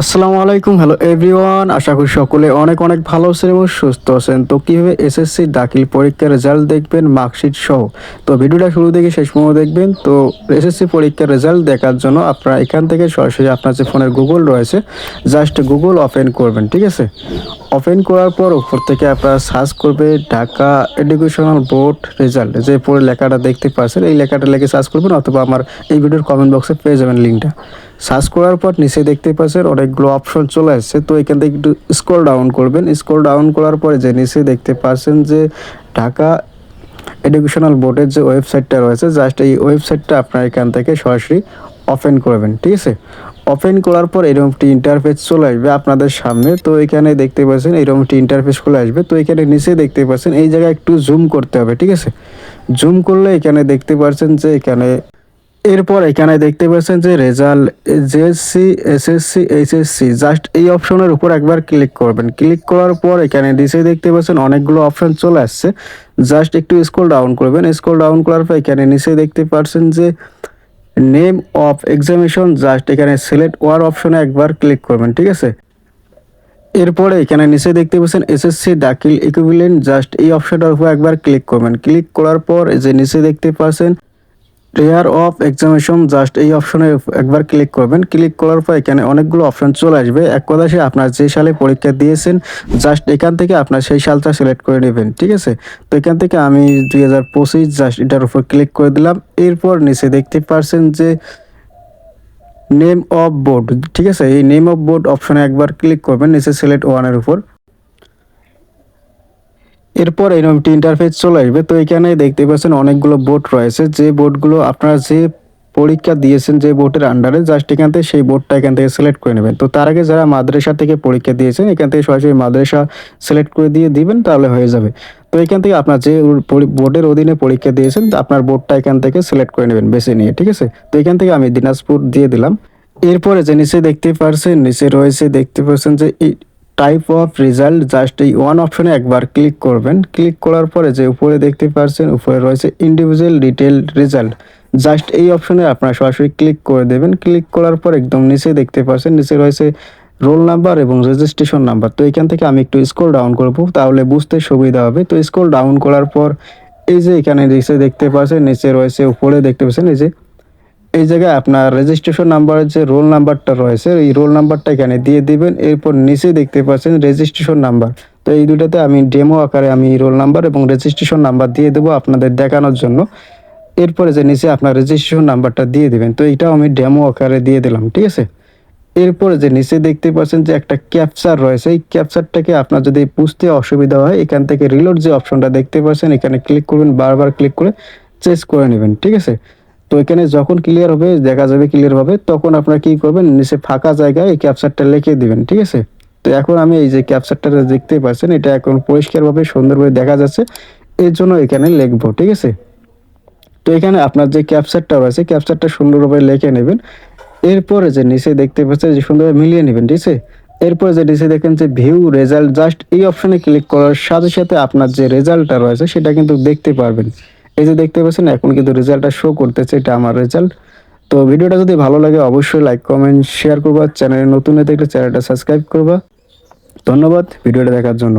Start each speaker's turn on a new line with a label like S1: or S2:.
S1: আসসালামু আলাইকুম hello everyone আশা করি সকলে অনেক অনেক ভালো আছেন এবং সুস্থ আছেন। তো কীভাবে এসএসসি দাখিল পরীক্ষার রেজাল্ট দেখবেন মার্কশিট সহ? তো ভিডিওটা শুরু থেকে শেষ পর্যন্ত দেখবেন। তো এসএসসি পরীক্ষার রেজাল্ট দেখার জন্য আপনারা এখান থেকে সরাসরি আপনার যে ফোনের গুগল রয়েছে জাস্ট গুগল ওপেন করবেন, ঠিক আছে? ওপেন করার পর উপর থেকে আপনারা সার্চ করবে ঢাকা এডুকেশনাল বোর্ড রেজাল্ট যে পরে লেখাটা দেখতে পাচ্ছেন, এই লেখাটা লিখে সার্চ করবেন অথবা আমার এই ভিডিওর কমেন্ট বক্সে পেয়ে যাবেন লিঙ্কটা সার্চ করার পর নিচে দেখতে পাচ্ছেন অনেকগুলো অপশন চলে আসছে। তো এখান থেকে একটু স্ক্রল ডাউন করবেন। স্ক্রল ডাউন করার পরে যে নিচে দেখতে পাচ্ছেন যে ঢাকা এডুকেশনাল বোর্ডের যে ওয়েবসাইটটা রয়েছে জাস্ট এই ওয়েবসাইটটা আপনার এখান থেকে সরাসরি ওপেন করবেন, ঠিক আছে? ওপেন করার পর এরকম একটি ইন্টারফেস চলে আসবে আপনাদের সামনে। তো এখানে দেখতে পাচ্ছেন এরকম একটি ইন্টারফেস চলে আসবে। তো এখানে নিচে দেখতে পাচ্ছেন এই জায়গায় একটু জুম করতে হবে, ঠিক আছে? জুম করলে এখানে দেখতে পাচ্ছেন যে এখানে এরপর এখানে দেখতে পাচ্ছেন যে result JSC SSC HSC just এই অপশনের উপর একবার ক্লিক করবেন। ক্লিক করার পর এখানে নিচে দেখতে পাচ্ছেন অনেকগুলো অপশন চলে আসছে। জাস্ট একটু স্ক্রল ডাউন করবেন। স্ক্রল ডাউন করার পর এখানে নিচে দেখতে পাচ্ছেন যে নেম অফ এক্সামিনেশন জাস্ট এখানে সিলেক্ট ওয়ার অপশনে একবার ক্লিক করবেন, ঠিক আছে? এরপরে এখানে নিচে দেখতে পাচ্ছেন এসএসসি দাখিল ইকুইভ্যালেন্ট জাস্ট এই অপশনটার উপর একবার ক্লিক করবেন। ক্লিক করার পর যে নিচে দেখতে পাচ্ছেন রেয়ার অফ এক্সামিনেশন জাস্ট এই অপশনে একবার ক্লিক করবেন। ক্লিক করার পর এখানে অনেকগুলো অপশন চলে আসবে। এক কথা সে আপনার যে সালে পরীক্ষা দিয়েছেন জাস্ট এখান থেকে আপনার সেই সালটা সিলেক্ট করে নেবেন, ঠিক আছে? তো এখান থেকে আমি দুই হাজার পঁচিশ জাস্ট এটার উপর ক্লিক করে দিলাম। এরপর নিচে দেখতে পারছেন যে নেম অফ বোর্ড ঠিক আছে? এই নেম অফ বোর্ড অপশনে একবার ক্লিক করবেন, নিচে সিলেক্ট ওয়ানের উপর। এরপর এরকম একটি ইন্টারফেস চলে আসবে। তো এখানে দেখতে পাচ্ছেন অনেকগুলো বোর্ড রয়েছে। যে বোর্ডগুলো আপনারা যে পরীক্ষা দিয়েছেন যে বোর্ডের আন্ডারে জাস্ট এখান থেকে সেই বোর্ডটা এখান থেকে সিলেক্ট করে নেবেন। তো তার আগে যারা মাদ্রাসা থেকে পরীক্ষা দিয়েছেন, এখান থেকে সরাসরি মাদ্রাসা সিলেক্ট করে দিয়ে দিবেন, তাহলে হয়ে যাবে। তো এখান থেকে আপনার যে বোর্ডের অধীনে পরীক্ষা দিয়েছেন, আপনার বোর্ডটা এখান থেকে সিলেক্ট করে নেবেন বেছে নিয়ে, ঠিক আছে? তো এখান থেকে আমি দিনাজপুর দিয়ে দিলাম। এরপরে যে নিচে দেখতে পারছেন, নিচে রয়েছে দেখতে পাচ্ছেন যে টাইপ অফ রেজাল্ট জাস্ট এই ওয়ান অপশনে একবার ক্লিক করবেন। ক্লিক করার পরে যে উপরে দেখতে পাচ্ছেন, উপরে রয়েছে ইন্ডিভিজুয়াল ডিটেল রেজাল্ট জাস্ট এই অপশনে আপনারা সরাসরি ক্লিক করে দেবেন। ক্লিক করার পর একদম নিচে দেখতে পাচ্ছেন, নিচে রয়েছে রোল নাম্বার এবং রেজিস্ট্রেশন নাম্বার তো এখান থেকে আমি একটু স্ক্রল ডাউন করব, তাহলে বুঝতে সুবিধা হবে। তো স্ক্রল ডাউন করার পর এই যে এখানে নিচে দেখতে পাচ্ছেন, নিচে রয়েছে, উপরে দেখতে পাচ্ছেন, এই যে এই জায়গায় আপনার রেজিস্ট্রেশন নাম্বারের যে রোল নাম্বারটা রয়েছে, এই রোল নাম্বারটা এখানে দিয়ে দিবেন। এরপর নিচে দেখতে পাচ্ছেন রেজিস্ট্রেশন নাম্বার তো এই দুটাতে আমি ডেমো আকারে আমি রোল নাম্বার এবং রেজিস্ট্রেশন নাম্বার দিয়ে দেবো আপনাদের দেখানোর জন্য। এরপরে যে নিচে আপনার রেজিস্ট্রেশন নাম্বারটা দিয়ে দিবেন, তো এইটাও আমি ডেমো আকারে দিয়ে দিলাম, ঠিক আছে? এরপরে যে নিচে দেখতে পাচ্ছেন যে একটা ক্যাপচার রয়েছে, এই ক্যাপচারটাকে আপনার যদি বুঝতে অসুবিধা হয়, এখান থেকে রিলোড যে অপশনটা দেখতে পাচ্ছেন, এখানে ক্লিক করবেন, বারবার ক্লিক করে চেঞ্জ করে নেবেন, ঠিক আছে? তো এখানে যখন ক্লিয়ার হবে, দেখা যাবে ক্লিয়ার হবে তখন আপনারা কি করবেন? নিচে ফাঁকা জায়গায় এই ক্যাপচারটা লিখে দিবেন, ঠিক আছে? তো এখন আমি এই যে ক্যাপচারটা দেখতে পাচ্ছেন, এটা এখন পরিষ্কারভাবে সুন্দরভাবে দেখা যাচ্ছে, এর জন্য এখানে লিখব, ঠিক আছে? তো এখানে আপনার যে ক্যাপচারটা রয়েছে ক্যাপচারটা সুন্দরভাবে লিখে নেবেন। এরপরে যে নিচে দেখতে পাচ্ছেন, যে সুন্দরভাবে মিলিয়ে নেবেন, ঠিক আছে? এরপরে যে নিচে দেখেন যে ভিউ রেজাল্ট জাস্ট এই অপশনে ক্লিক করার সাথে সাথে আপনার যে রেজাল্টটা রয়েছে, সেটা কিন্তু দেখতে পারবেন। এই যে দেখতে পাচ্ছেন, এখন কিন্তু রেজাল্টটা শো করতেছে, এটা আমার রেজাল্ট। তো ভিডিওটা যদি ভালো লাগে, অবশ্যই লাইক কমেন্ট শেয়ার করবা। চ্যানেলে নতুন হয়ে থাকলে চ্যানেলটা সাবস্ক্রাইব করবা। ধন্যবাদ, ভিডিওটা দেখার জন্য।